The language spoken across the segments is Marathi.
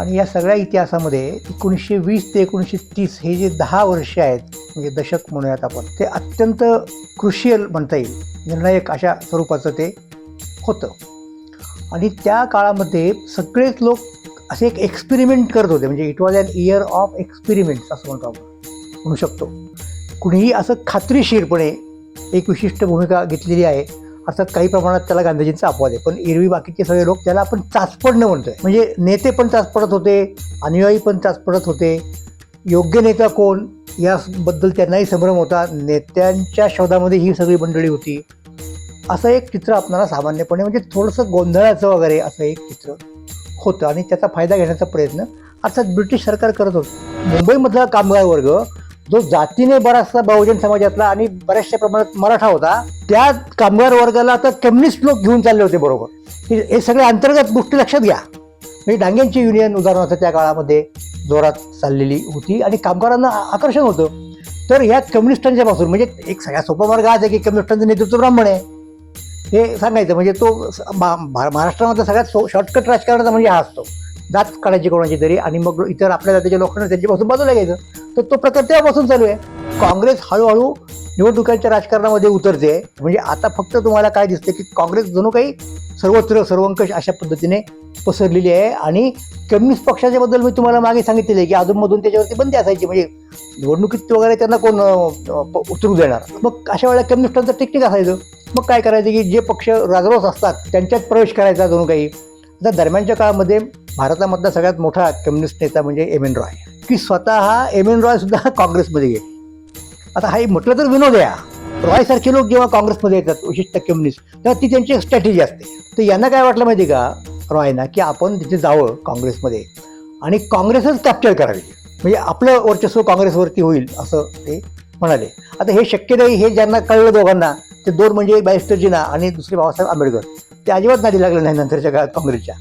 आणि या सगळ्या इतिहासामध्ये एकोणीसशे वीस ते एकोणीसशे तीस हे जे दहा वर्ष आहेत म्हणजे दशक म्हणूयात आपण ते अत्यंत क्रुशियल म्हणता येईल. निर्णायक अशा स्वरूपाचं ते होतं. आणि त्या काळामध्ये सगळेच लोक असे एक एक्सपेरिमेंट करत होते म्हणजे it was an year of experiments असं म्हणतो आपण म्हणू शकतो. कुणीही असं खात्रीशीरपणे एक विशिष्ट भूमिका घेतलेली आहे अर्थात काही प्रमाणात त्याला गांधीजींचा अपवाद आहे. पण एरवी बाकीचे सगळे लोक त्याला आपण चाचपडणं म्हणतोय. म्हणजे नेते पण चाचपडत होते अनुयायी पण चाचपडत होते. योग्य नेता कोण याबद्दल त्यांनाही संभ्रम होता. नेत्यांच्या शोधामध्ये ही सगळी मंडळी होती. असं एक चित्र आपणाला सामान्यपणे म्हणजे थोडंसं गोंधळाचं वगैरे असं एक चित्र होतं. आणि त्याचा फायदा घेण्याचा प्रयत्न अर्थात ब्रिटिश सरकार करत होतं. मुंबईमधला कामगार वर्ग जो जातीने बराचसा बहुजन समाजातला आणि बऱ्याचशा प्रमाणात मराठा होता त्या कामगार वर्गाला आता कम्युनिस्ट लोक घेऊन चालले होते बरोबर. हे हे सगळे अंतर्गत गोष्टी लक्षात घ्या. म्हणजे डांग्यांची युनियन उदाहरणार्थ त्या काळामध्ये जोरात चाललेली होती आणि कामगारांना आकर्षण होतं. तर ह्या कम्युनिस्टांच्या पासून म्हणजे एक सगळ्या सोपा मार्ग हाच आहे की कम्युनिस्टांचं नेतृत्व ब्राह्मण आहे. हे सांगायचं म्हणजे तो मा- महाराष्ट्रामधला सगळ्यात सो शॉर्टकट राजकारणाचा म्हणजे हा असतो जात काढायची कोणाची तरी आणि मग इतर आपल्या जातीच्या लोकांना त्यांच्यापासून बाजूला घ्यायचं. तर तो प्रकार तेव्हापासून चालू आहे. काँग्रेस हळूहळू निवडणुकांच्या राजकारणामध्ये उतरते. म्हणजे आता फक्त तुम्हाला काय दिसतं की काँग्रेस जणू काही सर्वत्र सर्वंकष अशा पद्धतीने पसरलेली आहे. आणि कम्युनिस्ट पक्षाच्या बद्दल मी तुम्हाला मागे सांगितलेलं की अधूनमधून त्याच्यावरती बंदी असायची. म्हणजे निवडणुकीत वगैरे त्यांना कोण उतरू देणार? मग अशा वेळेला कम्युनिस्टांचं टेक्निक असायचं. मग काय करायचं की जे पक्ष राजरोस असतात त्यांच्यात प्रवेश करायचा जणू काही. आता दरम्यानच्या काळामध्ये भारतामधला सगळ्यात मोठा कम्युनिस्ट नेता म्हणजे एम एन रॉय. की स्वतः एम एन रॉय सुद्धा काँग्रेसमध्ये गेले. आता हा म्हटलं तर विनोद आहे रॉय सारखे लोक जेव्हा काँग्रेसमध्ये येतात विशिष्ट कम्युनिस्ट तेव्हा ती त्यांची एक स्ट्रॅटेजी असते. तर यांना काय वाटलं माहिती का रॉयना की आपण तिथे जावं काँग्रेसमध्ये. आणि काँग्रेसच कॅप्चर करावी. म्हणजे आपलं वर्चस्व काँग्रेसवरती होईल असं ते म्हणाले. आता हे शक्य नाही हे ज्यांना कळलं दोघांना ते दोन म्हणजे बॅरिस्टरजीना जिना आणि दुसरे बाबासाहेब आंबेडकर. ते अजिबात नादी लागलं नाही नंतरच्या काळात काँग्रेसच्या.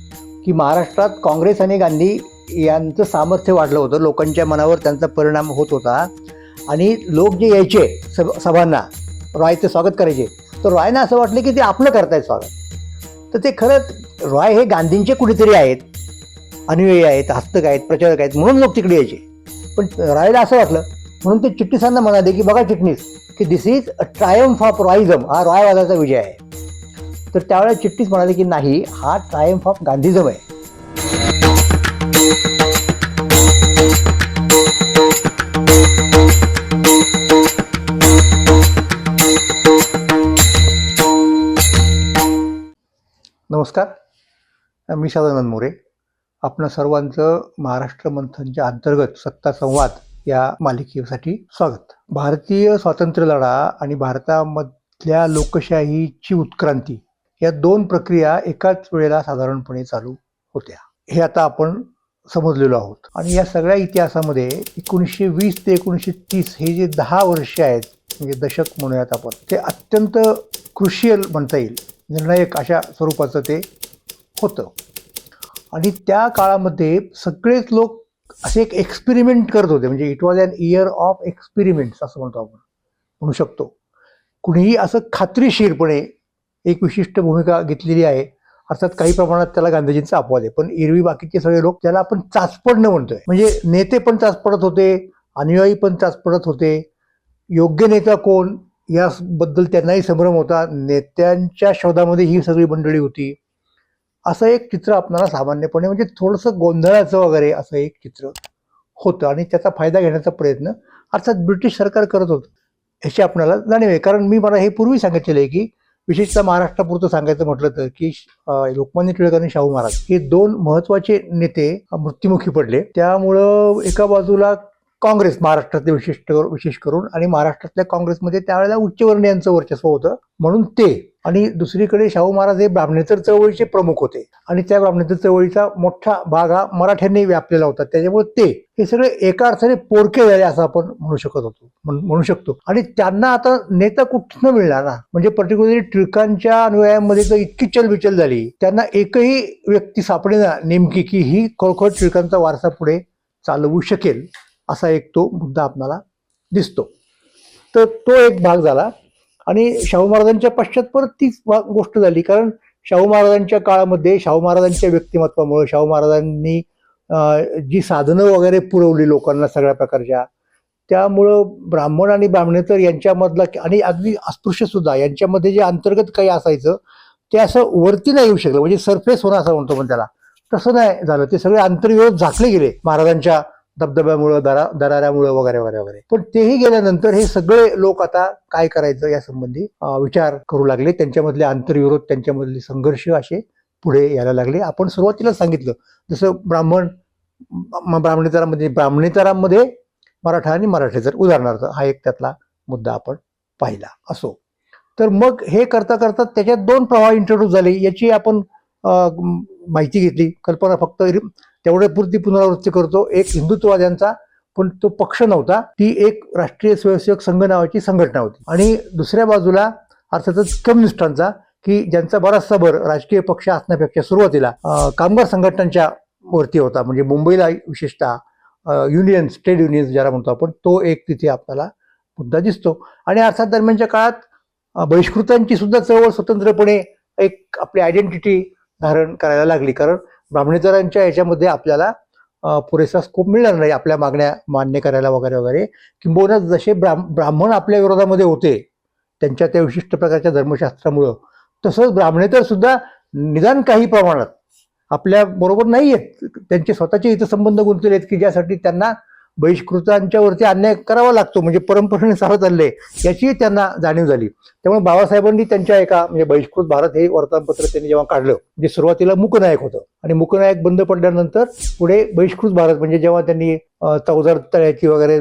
की महाराष्ट्रात काँग्रेस आणि गांधी यांचं सामर्थ्य वाढलं होतं. लोकांच्या मनावर त्यांचा परिणाम होत होता. आणि लोक जे यायचे सभ सभांना रॉयचं स्वागत करायचे तर रॉयना असं वाटलं की ते आपलं करतायत स्वागत. तर ते खरंच रॉय हे गांधींचे कुठेतरी आहेत. अनुयायी आहेत हस्तक आहेत प्रचारक आहेत म्हणून लोक तिकडे यायचे. पण रॉयला असं वाटलं म्हणून ते चिटणीसांना म्हणाले की बघा चिटणीस की this is a triumph of Royism हा रॉयवादाचा विजय आहे. तर त्यावेळेला चिट्टीस म्हणाले की नाही हा ट्रायम्फ ऑफ गांधीजम आहे. नमस्कार. मी सदानंद मोरे. आपण सर्वांचं महाराष्ट्र मंथनच्या अंतर्गत सत्ता संवाद या मालिकेसाठी स्वागत. भारतीय स्वातंत्र्य लढा आणि भारतामधल्या लोकशाहीची उत्क्रांती या दोन प्रक्रिया एकाच वेळेला साधारणपणे चालू होत्या. हे आता आपण समजलेलो आहोत. आणि या सगळ्या इतिहासामध्ये एकोणीसशे वीस ते एकोणीसशे तीस हे जे दहा वर्ष आहेत म्हणजे दशक म्हणूयात आपण ते अत्यंत क्रुशियल म्हणता येईल. निर्णायक अशा स्वरूपाचं ते होतं. आणि त्या काळामध्ये सगळेच लोक असे एक एक्सपेरिमेंट करत होते. म्हणजे it was an year of experiments असं म्हणतो आपण म्हणू शकतो. कुणीही असं खात्रीशीरपणे एक विशिष्ट भूमिका घेतलेली आहे. अर्थात काही प्रमाणात त्याला गांधीजींचा अपवाद आहे. पण एरवी बाकीचे सगळे लोक त्याला आपण चाचपडणं म्हणतोय. म्हणजे नेते पण चाचपडत होते अनुयायी पण चाचपडत होते. योग्य नेता कोण? याबद्दल त्यांनाही संभ्रम होता. नेत्यांच्या शोधामध्ये ही सगळी मंडळी होती. असं एक चित्र आपणाला सामान्यपणे म्हणजे थोडंसं गोंधळाचं वगैरे असं एक चित्र होतं आणि त्याचा फायदा घेण्याचा प्रयत्न अर्थात ब्रिटिश सरकार करत होतं. ह्याची आपणाला जाणीव आहे. कारण मी मला हे पूर्वी सांगितलेलं आहे की विशेषतः महाराष्ट्रापुरतं सांगायचं म्हटलं तर की लोकमान्य टिळक आणि शाहू महाराज हे दोन महत्त्वाचे नेते मृत्युमुखी पडले. त्यामुळं एका बाजूला काँग्रेस महाराष्ट्रातले विशिष्ट विशेष करून आणि महाराष्ट्रातल्या काँग्रेसमध्ये त्यावेळेला उच्चवर्णीयांचं वर्चस्व होतं म्हणून ते आणि दुसरीकडे शाहू महाराज हे ब्राह्मणेतर चळवळीचे प्रमुख होते आणि त्या ब्राह्मणेतर चळवळीचा मोठा भाग हा मराठ्यांनी व्यापलेला होता. त्याच्यामुळे ते हे सगळे एका अर्थाने पोरके झाले असं आपण म्हणू शकत होतो म्हणू शकतो. आणि त्यांना आता नेता कुठनं मिळणार ना म्हणजे पर्टिक्युलरली टिळकांच्या अनुयायांमध्ये तर इतकी चलबिचल झाली. त्यांना एकही व्यक्ती सापडेना नेमकी की ही खरोखर टिळकांचा वारसा पुढे चालवू शकेल. असा एक तो मुद्दा आपणाला दिसतो. तर तो एक भाग झाला आणि शाहू महाराजांच्या पश्चात परत तीच गोष्ट झाली. कारण शाहू महाराजांच्या काळामध्ये शाहू महाराजांच्या व्यक्तिमत्वामुळे शाहू महाराजांनी जी साधनं वगैरे पुरवली लोकांना सगळ्या प्रकारच्या त्यामुळं ब्राह्मण आणि ब्राह्मणेतर यांच्यामधला आणि अगदी अस्पृश्य सुद्धा यांच्यामध्ये जे अंतर्गत काही असायचं ते असं वरती नाही येऊ शकलं. म्हणजे सरफेस होणं असं म्हणतो पण त्याला. तसं नाही झालं. ते सगळे आंतरविरोध झाकले गेले महाराजांच्या धबधब्यामुळं दरा दराऱ्यामुळं वगैरे वगैरे वगैरे. पण तेही गेल्यानंतर हे सगळे लोक आता काय करायचं या संबंधी विचार करू लागले. त्यांच्यामधले आंतरविरोध त्यांच्यामधले संघर्ष असे पुढे यायला लागले. आपण सुरुवातीला सांगितलं जसं ब्राह्मण ब्राह्मणेतरामध्ये ब्राह्मणेतरामध्ये मराठा आणि मराठेतर उदाहरणार्थ हा एक त्यातला मुद्दा आपण पाहिला असो. तर मग हे करता करता त्याच्यात दोन प्रवाह इंट्रोड्यूस झाले. याची आपण माहिती घेतली. कल्पना फक्त तेवढ्यापुरती तेवढ्या पुरती पुनरावृत्ती करतो. एक हिंदुत्ववाद्यांचा पण तो पक्ष नव्हता. ती एक राष्ट्रीय स्वयंसेवक संघ नावाची संघटना होती. आणि दुसऱ्या बाजूला अर्थातच कम्युनिस्टांचा की ज्यांचा बराचसा भर राजकीय पक्ष असण्यापेक्षा सुरुवातीला कामगार संघटनांच्या वरती होता. म्हणजे मुंबईला विशेषतः युनियन्स ट्रेड युनियन्स ज्याला म्हणतो आपण तो एक तिथे आपल्याला मुद्दा दिसतो. आणि अर्थात दरम्यानच्या काळात बहिष्कृतांची सुद्धा चळवळ स्वतंत्रपणे एक आपली आयडेंटिटी धारण करायला लागली. कारण ब्राह्मणेतरांच्या याच्यामध्ये आपल्याला पुरेसा स्कोप मिळणार नाही आपल्या मागण्या मान्य करायला वगैरे वगैरे. किंबहुना जसे ब्राह्म ब्राह्मण आपल्या विरोधामध्ये होते त्यांच्या त्या विशिष्ट प्रकारच्या धर्मशास्त्रामुळं तसंच ब्राह्मणेतर सुद्धा निदान काही प्रमाणात आपल्या बरोबर नाही आहेत त्यांचे स्वतःचे हितसंबंध गुंतलेले आहेत की ज्यासाठी त्यांना बहिष्कृतांच्यावरती अन्याय करावा लागतो म्हणजे परंपरेने चालत चालले याची त्यांना जाणीव झाली. त्यामुळे बाबासाहेबांनी त्यांच्या एका म्हणजे बहिष्कृत भारत हे वर्तमानपत्र त्यांनी जेव्हा काढलं म्हणजे सुरुवातीला मुकनायक होतं आणि मुकनायक बंद पडल्यानंतर पुढे बहिष्कृत भारत म्हणजे जेव्हा त्यांनी चौदार तळ्याची वगैरे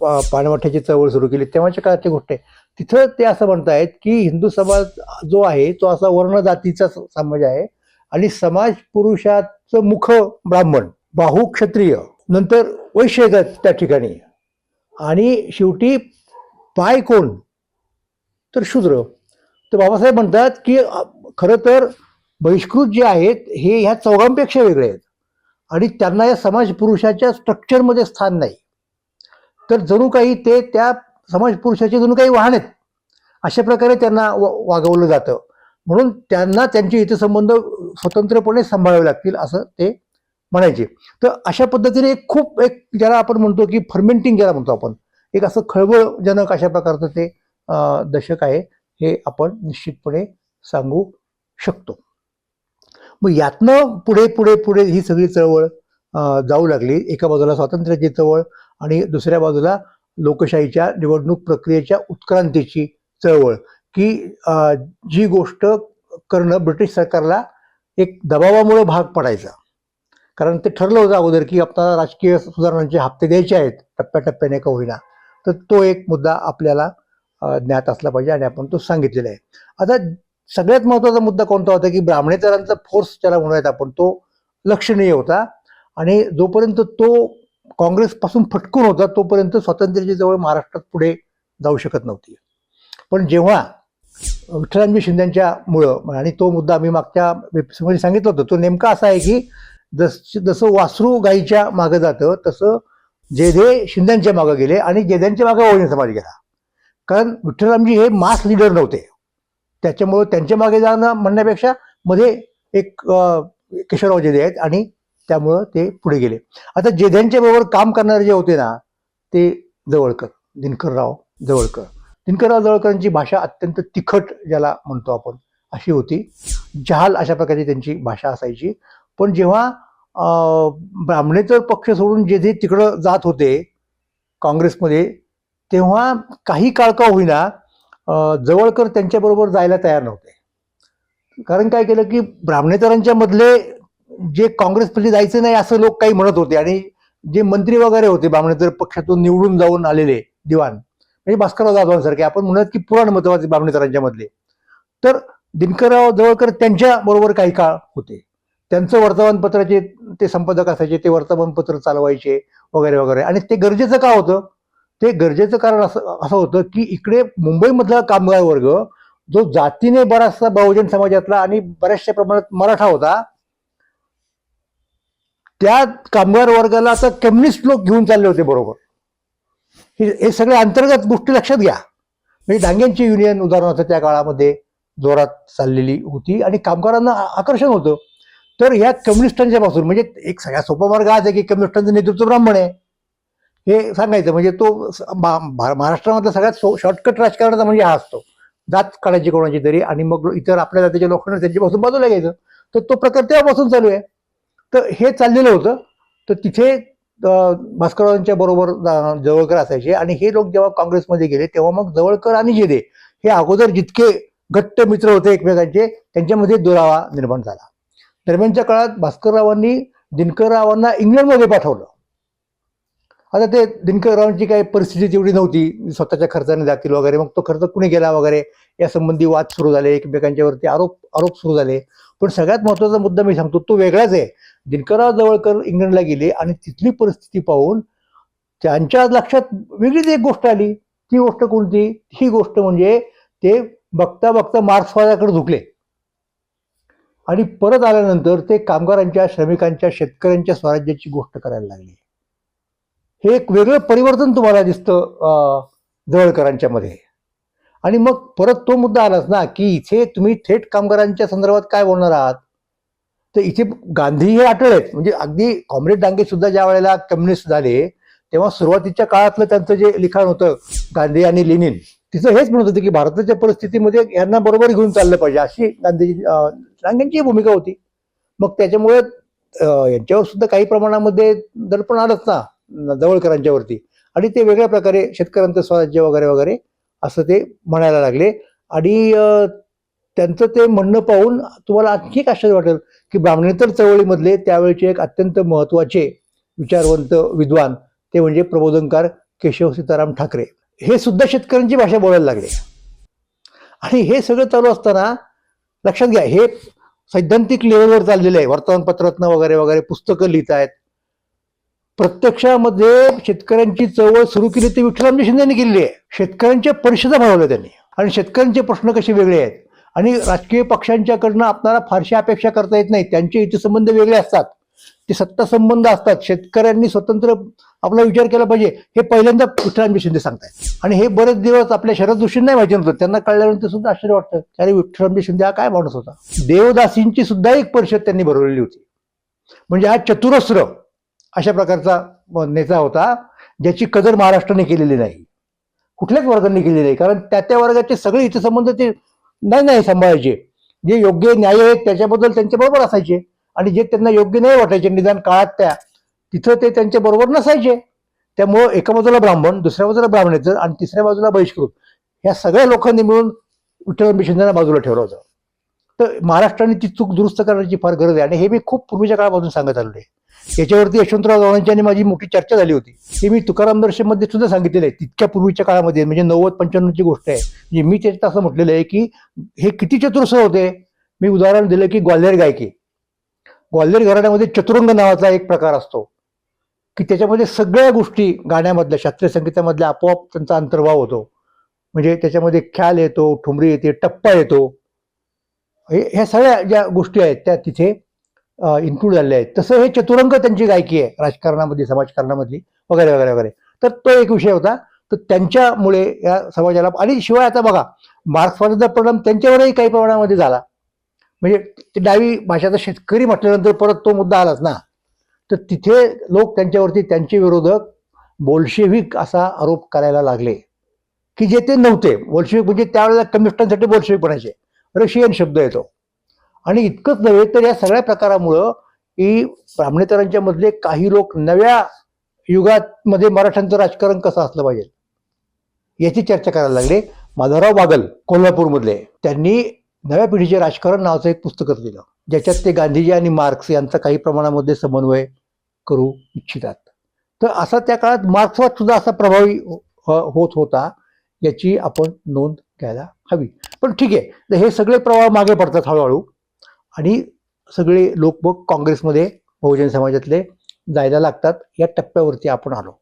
पा- पाणवठ्याची चळवळ सुरू केली तेव्हाच्या काळाची गोष्ट आहे. तिथं ते असं म्हणतायत की हिंदू समाज जो आहे तो असा वर्ण जातीचा समाज आहे आणि समाज पुरुषाचं मुख ब्राह्मण बाहू क्षत्रिय. नंतर वैश्य त्या ठिकाणी. आणि शेवटी पाय कोण? तर शूद्र. तर बाबासाहेब म्हणतात की खरं तर बहिष्कृत जे आहेत हे ह्या चौघांपेक्षा वेगळे आहेत. आणि त्यांना या समाज पुरुषाच्या स्ट्रक्चरमध्ये स्थान नाही. तर जणू काही ते त्या समाज पुरुषाचे जणू काही वाहन आहेत. अशा प्रकारे त्यांना वा- वागवलं जातं. म्हणून त्यांना त्यांचे हितसंबंध स्वतंत्रपणे सांभाळावे लागतील असं ते म्हणायचे. तर अशा पद्धतीने एक खूप एक ज्याला आपण म्हणतो की फर्मेंटिंग ज्याला म्हणतो आपण एक असं खळबळजनक अशा प्रकारचं ते दशक आहे हे आपण निश्चितपणे सांगू शकतो. मग यातनं पुढे पुढे पुढे ही सगळी चळवळ जाऊ लागली. एका बाजूला स्वातंत्र्याची चळवळ आणि दुसऱ्या बाजूला लोकशाहीच्या निवडणूक प्रक्रियेच्या उत्क्रांतीची चळवळ की जी गोष्ट करणं ब्रिटिश सरकारला एक दबावामुळे भाग पडायचा. कारण ते ठरलं होतं अगोदर की आपल्याला राजकीय सुधारणांचे हप्ते द्यायचे आहेत टप्प्याटप्प्याने का होईना. तर तो एक मुद्दा आपल्याला ज्ञात असला पाहिजे आणि आपण तो सांगितलेला आहे. आता सगळ्यात महत्त्वाचा मुद्दा कोणता होता की ब्राह्मणेतरांचा फोर्स ज्याला म्हणूयात आपण तो लक्षणीय होता. आणि जोपर्यंत तो काँग्रेसपासून फटकून होता तोपर्यंत स्वातंत्र्याची जवळ महाराष्ट्रात पुढे जाऊ शकत नव्हती. पण जेव्हा विठ्ठलरामजी शिंदेच्या मुळं आणि तो मुद्दा आम्ही मागच्या एपिसोडमध्ये सांगितलं होतं तो नेमका असा आहे की जस जसं वासरू गाईच्या मागं जातं तसं जेधे शिंद्यांच्या मागं गेले आणि जेध्यांच्या मागं ओळणी समाज गेला कारण विठ्ठलरामजी हे मास लीडर नव्हते. त्याच्यामुळं त्यांच्या मागे जाणं म्हणण्यापेक्षा मध्ये एक केशवराव जेधे आहेत आणि त्यामुळं ते पुढे गेले. आता जेध्यांच्या बरोबर काम करणारे जे होते ना ते जवळकर दिनकरराव जवळकर. दिनकरराव जवळकरांची भाषा अत्यंत तिखट ज्याला म्हणतो आपण अशी होती. जहाल अशा प्रकारची त्यांची भाषा असायची. पण जेव्हा ब्राह्मणेतर पक्ष सोडून जे जे तिकडं जात होते काँग्रेसमध्ये तेव्हा काही काळ का होईना जवळकर त्यांच्याबरोबर जायला तयार नव्हते. कारण काय केलं की ब्राह्मणेतरांच्या मधले जे काँग्रेसमध्ये जायचं नाही असं लोक काही म्हणत होते. आणि जे मंत्री वगैरे होते ब्राह्मणेतर पक्षातून निवडून जाऊन आलेले दिवाण म्हणजे भास्करराव जाधवांसारखे आपण म्हणत की पुराण महत्त्वाचे ब्राह्मणेतरांच्या मधले. तर दिनकरराव जवळकर त्यांच्या बरोबर काही काळ होते. त्यांचं वर्तमानपत्राचे ते संपादक असायचे ते वर्तमानपत्र चालवायचे वगैरे वगैरे. आणि ते गरजेचं का होतं? ते गरजेचं कारण असं असं होतं की इकडे मुंबईमधला कामगार वर्ग जो जातीने बराचसा बहुजन समाजातला आणि बऱ्याचशा प्रमाणात मराठा होता त्या कामगार वर्गाला आता कम्युनिस्ट लोक घेऊन चालले होते बरोबर. हे हे सगळे अंतर्गत गोष्टी लक्षात घ्या. म्हणजे डांग्यांची युनियन उदाहरणार्थ त्या काळामध्ये जोरात चाललेली होती आणि कामगारांना आकर्षण होतं. तर ह्या कम्युनिस्टांच्या पासून म्हणजे एक सगळ्यात सोपा मार्ग आज आहे की कम्युनिस्टांचं नेतृत्व ब्राह्मण आहे. हे सांगायचं म्हणजे तो भा- महाराष्ट्रामधला सगळ्यात शॉर्टकट राजकारणाचा म्हणजे हा असतो. जात काढायची कोणाची तरी आणि मग इतर आपल्या जातीच्या लोकांना त्यांच्यापासून बाजूला घ्यायचं. तर तो प्रकार तेव्हापासून चालू आहे. तर हे चाललेलं होतं. तर तिथे अं, भास्कररावांच्या बरोबर जवळकर असायचे आणि हे लोक जेव्हा काँग्रेसमध्ये गेले तेव्हा मग जवळकर आणि जेदे हे अगोदर जितके घट्ट मित्र होते एकमेकांचे त्यांच्यामध्ये दुरावा निर्माण झाला. दरम्यानच्या काळात भास्कररावांनी दिनकररावांना इंग्लंडमध्ये पाठवलं. आता ते दिनकररावांची काही परिस्थिती तेवढी नव्हती. स्वतःच्या खर्चाने जातील वगैरे. मग तो खर्च कुणी गेला वगैरे? या संबंधी वाद सुरू झाले. एकमेकांच्यावरती आरोप आरोप सुरू झाले. पण सगळ्यात महत्त्वाचा मुद्दा मी सांगतो तो वेगळाच आहे. दिनकरराव जवळकर इंग्लंडला गेले आणि तिथली परिस्थिती पाहून त्यांच्या लक्षात वेगळीच एक गोष्ट आली. ती गोष्ट कोणती? ही गोष्ट म्हणजे ते बघता बघता मार्क्सवादाकडे झुकले. आणि परत आल्यानंतर ते कामगारांच्या श्रमिकांच्या शेतकऱ्यांच्या स्वराज्याची गोष्ट करायला लागली. हे एक वेगळं परिवर्तन तुम्हाला दिसतं जवळकरांच्या मध्ये. आणि मग परत तो मुद्दा आलाच ना की इथे तुम्ही थेट कामगारांच्या संदर्भात काय बोलणार आहात? तर इथे गांधी हे अटळ आहेत म्हणजे अगदी कॉम्रेड डांगे सुद्धा ज्या वेळेला कम्युनिस्ट झाले तेव्हा सुरुवातीच्या काळातलं त्यांचं जे लिखाण होतं गांधी आणि लेनिन. तिचं हेच म्हणत होतं की भारताच्या परिस्थितीमध्ये यांना बरोबर घेऊन चाललं पाहिजे. अशी गांधीजी अं, भूमिका होती. मग त्याच्यामुळे यांच्यावर सुद्धा काही प्रमाणामध्ये दडपण आलंच ना जवळकरांच्यावरती आणि ते वेगळ्या प्रकारे शेतकऱ्यांचं स्वराज्य वगैरे वगैरे असं ते म्हणायला लागले. आणि त्यांचं ते म्हणणं पाहून तुम्हाला आणखी एक आश्चर्य वाटेल की ब्राह्मणेतर चळवळीमधले त्यावेळचे एक अत्यंत महत्त्वाचे विचारवंत विद्वान ते म्हणजे प्रबोधनकार केशव सीताराम ठाकरे. हे सुद्धा शेतकऱ्यांची भाषा बोलायला लागले. आणि हे सगळं चालू असताना लक्षात घ्या हे सैद्धांतिक लेवलवर चाललेलं आहे. वर्तमानपत्रातनं वगैरे वगैरे पुस्तकं लिहित आहेत. प्रत्यक्षामध्ये शेतकऱ्यांची चळवळ सुरू केली ती विठ्ठलरामजी शिंदेने केलेली आहे. शेतकऱ्यांच्या परिषदा भरवल्या त्यांनी. आणि शेतकऱ्यांचे प्रश्न कसे वेगळे आहेत? आणि राजकीय पक्षांच्याकडनं आपल्याला फारशी अपेक्षा करता येत नाही. त्यांचे हितसंबंध वेगळे असतात. ते सत्ता संबंध असतात. शेतकऱ्यांनी स्वतंत्र आपला विचार केला पाहिजे. हे पहिल्यांदा विठ्ठलरामजी शिंदे सांगतायत. आणि हे बरेच दिवस आपल्या शरद जोशींना नाही माहिती नव्हतं. त्यांना कळल्यानंतर सुद्धा आश्चर्य वाटतं. की अरे विठ्ठलरामजी शिंदे हा काय माणूस होता? देवदासींची सुद्धा एक परिषद त्यांनी भरवलेली होती. म्हणजे हा चतुरस्र अशा प्रकारचा नेता होता ज्याची कदर महाराष्ट्राने केलेली नाही. कुठल्याच वर्गाने केलेली नाही. कारण त्या त्या वर्गाचे सगळे हितसंबंध ते नाही नाही सांभाळायचे. जे योग्य न्याय आहेत त्याच्याबद्दल त्यांच्या बरोबर असायचे. आणि जे त्यांना योग्य नाही वाटायचे निदान काळात त्या तिथं ते त्यांच्या बरोबर नसायचे. त्यामुळं एका बाजूला ब्राह्मण दुसऱ्या बाजूला ब्राह्मणेतर आणि तिसऱ्या बाजूला बहिष्कृत. ह्या सगळ्या लोकांनी मिळून विठ्ठल शिंदेना बाजूला ठेवलं होतं. तर महाराष्ट्राने ती चूक दुरुस्त करण्याची फार गरज आहे. आणि हे मी खूप पूर्वीच्या काळापासून सांगत आलेलो आहे. याच्यावरती यशवंतराव चव्हाणांची आणि माझी मोठी चर्चा झाली होती. हे मी तुकाराम दर्शनमध्ये सुद्धा सांगितलेलं आहे. तितक्या पूर्वीच्या काळामध्ये म्हणजे नव्वद पंच्याण्णवची गोष्ट आहे. म्हणजे मी त्याच्यात असं म्हटलेलं आहे की हे किती चतुर्थ होते. मी उदाहरण दिलं की ग्वाल्हेर गायकी. ग्वाल्हेर घराण्यामध्ये चतुरंग नावाचा एक प्रकार असतो की त्याच्यामध्ये सगळ्या गोष्टी गाण्यामधल्या शास्त्रीय संगीतामधल्या आपोआप त्यांचा अंतर्भाव होतो. म्हणजे त्याच्यामध्ये ख्याल येतो ठुमरी येते टप्पा येतो. हे ह्या सगळ्या ज्या गोष्टी आहेत त्या तिथे इन्क्लूड झालेल्या आहेत. तसं हे चतुरंग त्यांची गायकी आहे राजकारणामध्ये समाजकारणामधली वगैरे वगैरे वगैरे. तर तो एक विषय होता. तर त्यांच्यामुळे या समाजाला आणि शिवाय आता बघा मार्क्सवादाचा परिणाम त्यांच्यावरही काही प्रमाणामध्ये झाला. म्हणजे ते डावी भाषाचा शेतकरी म्हटल्यानंतर परत तो मुद्दा आलाच ना. तर तिथे लोक त्यांच्यावरती त्यांचे विरोधक बोल्शेविक असा आरोप करायला लागले. की जे ते नव्हते. बोल्शेविक म्हणजे त्यावेळेला कम्युनिस्टांसाठी बोल्शेविक म्हणायचे रशियन शब्द येतो आणि इतकंच नव्हे तर या सगळ्या प्रकारामुळं की ब्राह्मणेतरांच्या मधले काही लोक नव्या युगात मध्ये मराठ्यांचं राजकारण कसं असलं पाहिजे? याची चर्चा करायला लागले. माधवराव बागल कोल्हापूरमधले. त्यांनी नव्या पिढीचे राजकारण नावाचं एक पुस्तकच लिहिलं. ज्याच्यात ते गांधीजी आणि मार्क्स यांचा काही प्रमाणामध्ये समन्वय करू इच्छितात. तर असा त्या काळात मार्क्सवाद सुद्धा असा प्रभावी हो, हो- होत होता याची आपण नोंद घ्यायला हवी. पण ठीक आहे तर हे सगळे प्रवाह मागे पडतात हळूहळू. आणि सगळे लोक मग काँग्रेसमध्ये बहुजन समाजातले जायला लागतात या टप्प्यावरती आपण आलो.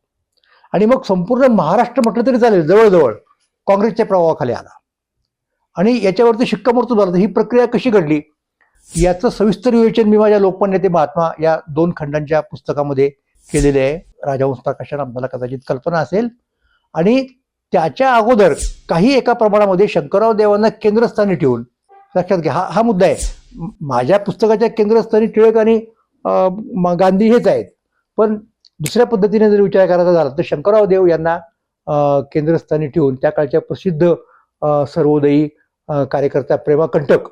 आणि मग संपूर्ण महाराष्ट्र म्हटलं तरी चालेल जवळजवळ काँग्रेसच्या प्रभावाखाली आला. आणि याच्यावरती शिक्कामोर्तब झालं ही प्रक्रिया कशी घडली? याचं सविस्तर विवेचन मी माझ्या लोकमान्य ते महात्मा या दोन खंडांच्या पुस्तकामध्ये केलेले आहे. राजहंस प्रकाशन आपल्याला कदाचित कल्पना असेल. आणि त्याच्या अगोदर काही एका प्रमाणामध्ये शंकरराव देवांना केंद्रस्थानी ठेवून लक्षात घ्या हा हा मुद्दा आहे. माझ्या पुस्तकाच्या केंद्रस्थानी टिळक आणि गांधी हेच आहेत. पण दुसऱ्या पद्धतीने जर विचार करायचा झाला तर शंकरराव देव यांना केंद्रस्थानी ठेवून त्या काळच्या प्रसिद्ध सर्वोदयी कार्यकर्ता प्रेमा कंटक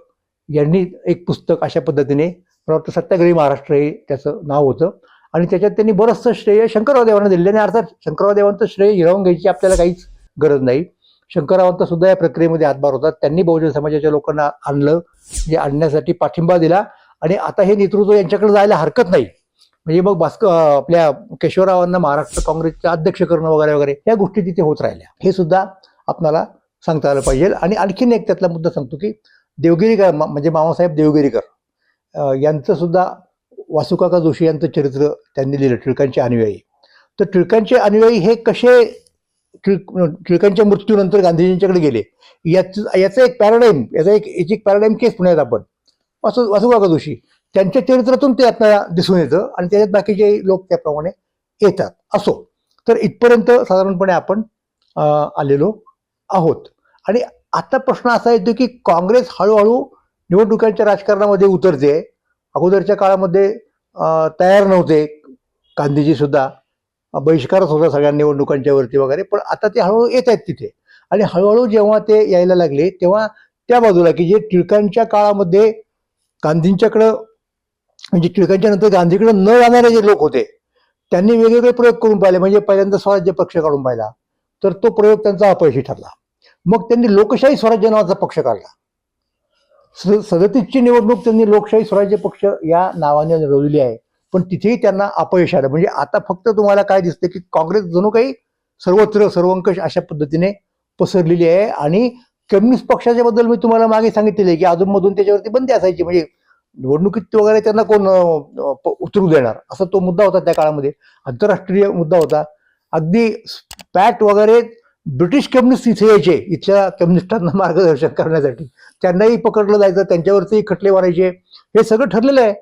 यांनी एक पुस्तक अशा पद्धतीने मला वाटतं सत्याग्रही महाराष्ट्र हे त्याचं नाव होतं. आणि त्याच्यात त्यांनी बरंचसं श्रेय शंकरराव देवांना दिलेलं आणि अर्थात शंकरराव देवांचं श्रेय हिरावून घ्यायची आपल्याला काहीच गरज नाही. शंकररावांचा सुद्धा या प्रक्रियेमध्ये हातभार होता. त्यांनी बहुजन समाजाच्या लोकांना आणलं जे आणण्यासाठी पाठिंबा दिला. आणि आता हे नेतृत्व यांच्याकडे जायला हरकत नाही. म्हणजे मग भास्कर आपल्या केशवरावांना महाराष्ट्र काँग्रेसचे अध्यक्ष करणं वगैरे वगैरे या गोष्टी तिथे होत राहिल्या. हे सुद्धा आपल्याला सांगता आलं पाहिजे. आणि आणखीन एक त्यातला मुद्दा सांगतो की देवगिरीकर म्हणजे मामासाहेब देवगिरीकर यांचं सुद्धा वासुकाका जोशी यांचं चरित्र त्यांनी लिहिलं टिळकांचे अनुयायी. तर टिळकांचे अनुयायी हे कसे टिळक टिळकांच्या मृत्यूनंतर गांधीजींच्याकडे गेले? याच याचा एक पॅराडाईम याचा एक याची एक पॅराडाईम केस पुण्यात आपण. वासु वासुकाका जोशी त्यांच्या चरित्रातून ते आपल्याला दिसून येतं आणि त्याच्यात बाकीचे लोक त्याप्रमाणे येतात. असो. तर इथपर्यंत साधारणपणे आपण आलेलो आहोत. आणि आता प्रश्न असा येतो की काँग्रेस हळूहळू निवडणुकांच्या राजकारणामध्ये उतरते. अगोदरच्या काळामध्ये तयार नव्हते गांधीजी सुद्धा. बहिष्कारच होता सगळ्या निवडणुकांच्या वरती वगैरे पण आता ते हळूहळू येत आहेत तिथे. आणि हळूहळू जेव्हा ते यायला लागले तेव्हा त्या बाजूला की जे टिळकांच्या काळामध्ये गांधींच्याकडं म्हणजे टिळकांच्या नंतर गांधीकडे न जाणारे जे लोक होते त्यांनी वेगवेगळे प्रयोग करून पाहिले. म्हणजे पहिल्यांदा स्वराज्य पक्ष काढून पाहिला. तर तो प्रयोग त्यांचा अपयशी ठरला. मग त्यांनी लोकशाही स्वराज्य नावाचा पक्ष काढला. स- सदतीसची निवडणूक त्यांनी लोकशाही स्वराज्य पक्ष या नावाने लढवलेली आहे. पण तिथेही त्यांना अपयश आलं. म्हणजे आता फक्त तुम्हाला काय दिसतं की काँग्रेस जणू काही सर्वत्र सर्वंकष अशा पद्धतीने पसरलेली आहे. आणि कम्युनिस्ट पक्षाच्या बद्दल मी तुम्हाला मागे सांगितलेले की अधूनमधून त्याच्यावरती बंदी असायची. म्हणजे निवडणुकीत वगैरे त्यांना कोण प- उतरू देणार? असा तो मुद्दा होता त्या काळामध्ये. आंतरराष्ट्रीय मुद्दा होता. अगदी पॅट वगैरे ब्रिटिश कम्युनिस्ट इथे यायचे इथल्या कम्युनिस्टांना मार्गदर्शन करण्यासाठी. त्यांनाही पकडलं जायचं त्यांच्यावरती खटले मारायचे. हे सगळं ठरलेलं आहे.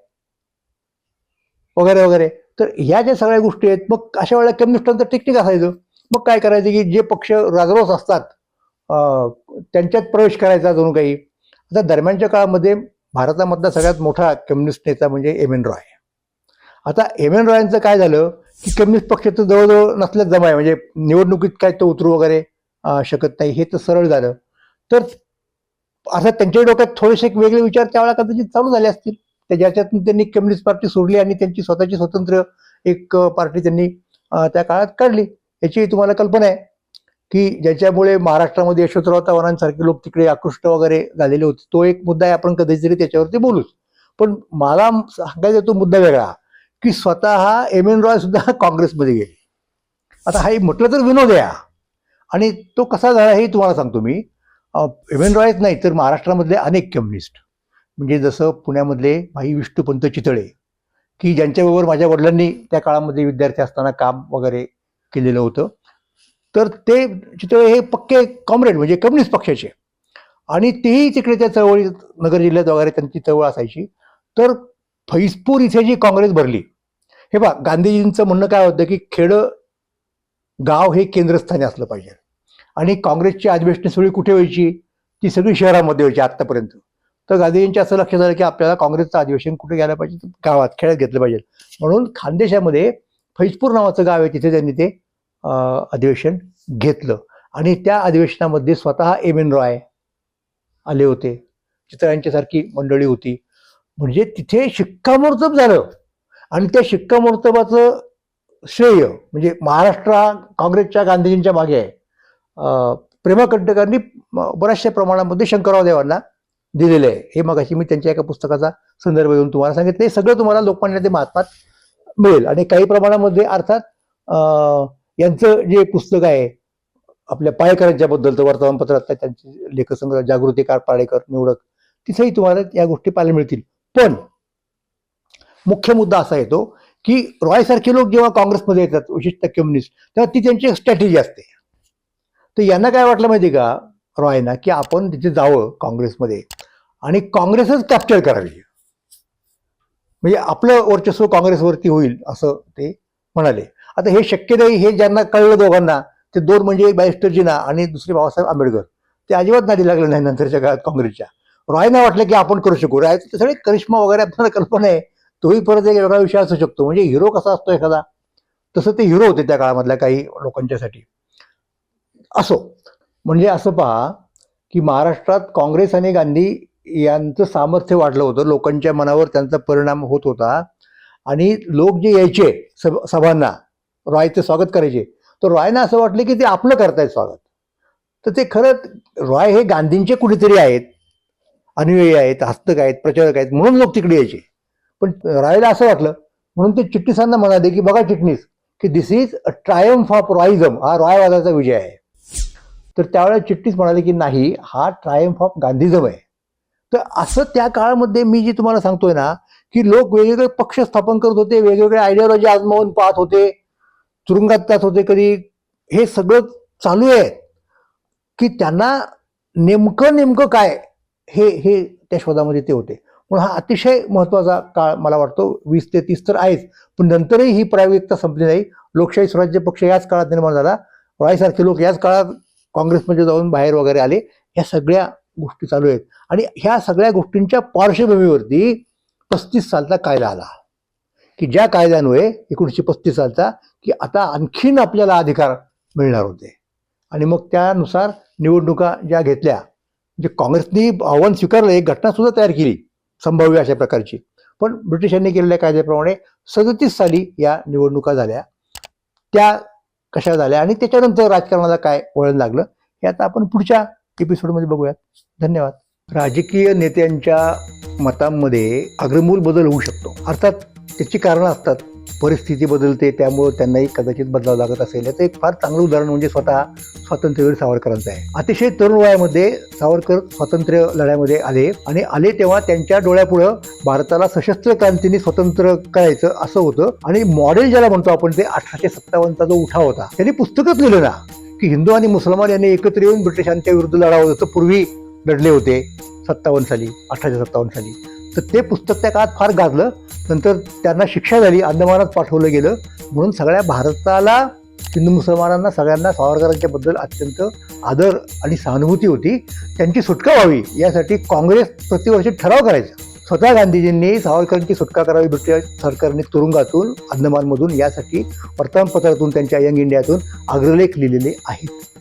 वगैरे वगैरे. तर ह्या ज्या सगळ्या गोष्टी आहेत मग अशा वेळेला कम्युनिस्टांचं टेक्निक असायचं. मग काय करायचं की जे पक्ष राजरोस असतात त्यांच्यात प्रवेश करायचा जणू काही. आता दरम्यानच्या काळामध्ये भारतामधला सगळ्यात मोठा कम्युनिस्ट नेता म्हणजे एम एन रॉय. आता एम एन रॉयांचं काय झालं? की कम्युनिस्ट तर जवळजवळ नसल्याच आहे. म्हणजे निवडणुकीत काय तो उतरू वगैरे शकत नाही. हे तर सरळ झालं. तर असं त्यांच्या डोक्यात थोडेसे एक वेगळे विचार त्यावेळेला कदाचित चालू झाले असतील. त्या ज्याच्यातून त्यांनी कम्युनिस्ट पार्टी सोडली आणि त्यांची स्वतःची स्वतंत्र एक पार्टी त्यांनी त्या काळात काढली. याची तुम्हाला कल्पना आहे की ज्याच्यामुळे महाराष्ट्रामध्ये यशवंतराव चव्हाणांसारखे लोक तिकडे आकृष्ट वगैरे झालेले होते. तो एक मुद्दा आहे आपण कधीतरी त्याच्यावरती बोलूच. पण मला सांगायचा तो मुद्दा वेगळा. की स्वतः एम एन रॉय सुद्धा काँग्रेसमध्ये गेले. आता हा म्हटलं तर विनोद आहे आणि तो कसा झाला हे तुम्हाला सांगतो मी. एम एन रॉयच नाही तर महाराष्ट्रामधले अनेक कम्युनिस्ट. म्हणजे जसं पुण्यामधले भाई विष्णुपंत चितळे की ज्यांच्याबरोबर माझ्या वडिलांनी त्या काळामध्ये विद्यार्थी असताना काम वगैरे केलेलं होतं. तर ते चितळे हे पक्के कॉम्रेड म्हणजे कम्युनिस्ट पक्षाचे. आणि तेही तिकडे त्या चळवळीत नगर जिल्ह्यात वगैरे त्यांची चळवळ असायची. तर फैजपूर इथे जी काँग्रेस भरली हे बघा गांधीजींचं म्हणणं काय होतं की खेड गाव हे केंद्रस्थानी असलं पाहिजे. आणि काँग्रेसची अधिवेशनं सगळी कुठे व्हायची? ती सगळी शहरामध्ये व्हायची आत्तापर्यंत. तर गांधीजींच्या असं लक्षात आलं की आपल्याला काँग्रेसचं अधिवेशन कुठे घ्यायला पाहिजे? तर गावात खेड्यात घेतलं पाहिजे. म्हणून खानदेशामध्ये फैजपूर नावाचं गाव आहे तिथे त्यांनी ते अधिवेशन घेतलं. आणि त्या अधिवेशनामध्ये स्वतः एम एन रॉय आले होते. चितळ्यांच्यासारखी मंडळी होती. म्हणजे तिथे शिक्कामोर्तब झालं. आणि त्या शिक्कामोर्तबाचं श्रेय म्हणजे महाराष्ट्र काँग्रेसच्या गांधीजींच्या मागे आहे. अं, प्रेमा कंटकांनी बऱ्याचशा प्रमाणामध्ये शंकरराव देवांना दिलेलं आहे. हे मग मी त्यांच्या एका पुस्तकाचा संदर्भ देऊन तुम्हाला सांगितलं. हे सगळं तुम्हाला लोकमान्य ते महात्मात मिळेल. आणि काही प्रमाणामध्ये अर्थात यांचं जे पुस्तक आहे आपल्या पायेकरांच्याबद्दल तर वर्तमानपत्रात त्या त्यांचे लेखसंग्रह जागृतीकार पाळेकर निवडक तिथेही तुम्हाला या गोष्टी पाहायला मिळतील. पण मुख्य मुद्दा असा येतो की रॉय सारखे लोक जेव्हा काँग्रेसमध्ये येतात विशिष्ट कम्युनिस्ट तेव्हा ती त्यांची स्ट्रॅटेजी असते. तर यांना काय वाटलं माहिती का रॉयना की आपण तिथे जावं काँग्रेसमध्ये आणि काँग्रेसच कॅप्चर करावी. म्हणजे आपलं वर्चस्व काँग्रेसवरती होईल असं ते म्हणाले. आता हे शक्य नाही हे ज्यांना कळलं दोघांना ते दोन म्हणजे एक बॅरिस्टर जिना आणि दुसरे बाबासाहेब आंबेडकर. ते अजिबात नादी लागले नाही नंतरच्या काळात काँग्रेसच्या. रॉयना वाटलं की आपण करू शकू. राय सगळे करिश्मा वगैरे आपल्याला कल्पना आहे. तोही परत एक वेगळा विषय असू शकतो. म्हणजे हिरो कसा असतो एखादा? तसं ते हिरो होते त्या काळामधल्या काही लोकांच्यासाठी. असो. म्हणजे असं पहा की महाराष्ट्रात काँग्रेस आणि गांधी यांचं सामर्थ्य वाढलं होतं. लोकांच्या मनावर त्यांचा परिणाम होत होता. आणि लोक जे यायचे सभ सभांना रॉयचं स्वागत करायचे तर रॉयना असं वाटलं की ते आपलं करतायत स्वागत. तर ते खरंच रॉय हे गांधींचे कुठेतरी आहेत. अनुयायी आहेत हस्तक आहेत प्रचारक आहेत म्हणून लोक तिकडे यायचे. पण रॉयला असं वाटलं म्हणून ते चिटणीसांना म्हणाले की बघा चिटणीस की this is a triumph of Royism हा रॉयवादाचा विजय आहे. तर त्यावेळेला चिटणीस म्हणाले की नाही हा ट्रायम्फ ऑफ गांधीझम आहे. तर असं त्या काळामध्ये मी जे तुम्हाला सांगतोय ना की लोक वेगवेगळे पक्ष स्थापन करत होते वेगवेगळे आयडिओलॉजी आजमावून पाहत होते तुरुंगात जात होते कधी हे सगळं चालू आहे. की त्यांना नेमकं नेमकं काय हे हे त्या शोधामध्ये ते होते. म्हणून हा अतिशय महत्त्वाचा काळ मला वाटतो. वीस ते तीस तर आहेच. पण नंतरही ही प्रायोगिकता संपली नाही. लोकशाही स्वराज्य पक्ष याच काळात निर्माण झाला. रॉयसारखे लोक याच काळात काँग्रेसमध्ये जाऊन बाहेर वगैरे आले. या सगळ्या गोष्टी चालू आहेत. आणि ह्या सगळ्या गोष्टींच्या पार्श्वभूमीवरती पस्तीस सालचा कायदा आला. की ज्या कायद्यामुळे एकोणीसशे पस्तीस सालचा की आता आणखीन आपल्याला अधिकार मिळणार होते. आणि मग त्यानुसार निवडणुका ज्या घेतल्या म्हणजे काँग्रेसनी आव्हान स्वीकारलं एक घटना सुद्धा तयार केली संभाव्य अशा प्रकारची. पण ब्रिटिशांनी केलेल्या कायद्याप्रमाणे सदतीस साली या निवडणुका झाल्या. त्या कशा झाल्या आणि त्याच्यानंतर राजकारणाला काय वळण लागलं हे आता आपण पुढच्या एपिसोडमध्ये बघूयात. धन्यवाद. राजकीय नेत्यांच्या मतांमध्ये अग्रमूल बदल होऊ शकतो. अर्थात त्याची कारणं असतात. परिस्थिती बदलते त्यामुळं त्यांनाही कदाचित बदलावं लागत असेल. याचं एक फार चांगलं उदाहरण म्हणजे स्वतः स्वातंत्र्यवीर सावरकरांचं आहे. अतिशय तरुण वयामध्ये सावरकर स्वातंत्र्य लढ्यामध्ये आले आणि आले तेव्हा त्यांच्या डोळ्यापुढं भारताला सशस्त्र क्रांतीने स्वतंत्र करायचं असं होतं. आणि मॉडेल ज्याला म्हणतो आपण ते अठराशे सत्तावन्नचा जो उठाव होता त्यांनी पुस्तकच लिहिलं ना की हिंदू आणि मुसलमान यांनी एकत्र येऊन ब्रिटिशांच्या विरुद्ध लढावं जसं पूर्वी लढले होते सत्तावन्न साली अठराशे सत्तावन्न साली. तर ते पुस्तक त्या काळात फार गाजलं. नंतर त्यांना शिक्षा झाली अंदमानात पाठवलं गेलं. म्हणून सगळ्या भारताला हिंदू मुसलमानांना सगळ्यांना सावरकरांच्याबद्दल अत्यंत आदर आणि सहानुभूती होती. त्यांची सुटका व्हावी यासाठी काँग्रेस प्रतिवर्षी ठराव करायचा. स्वतः गांधीजींनी सावरकरांची सुटका करावी ब्रिटिश सरकारने तुरुंगातून अंदमानमधून यासाठी वर्तमानपत्रातून त्यांच्या यंग इंडियातून अग्रलेख लिहिलेले आहेत.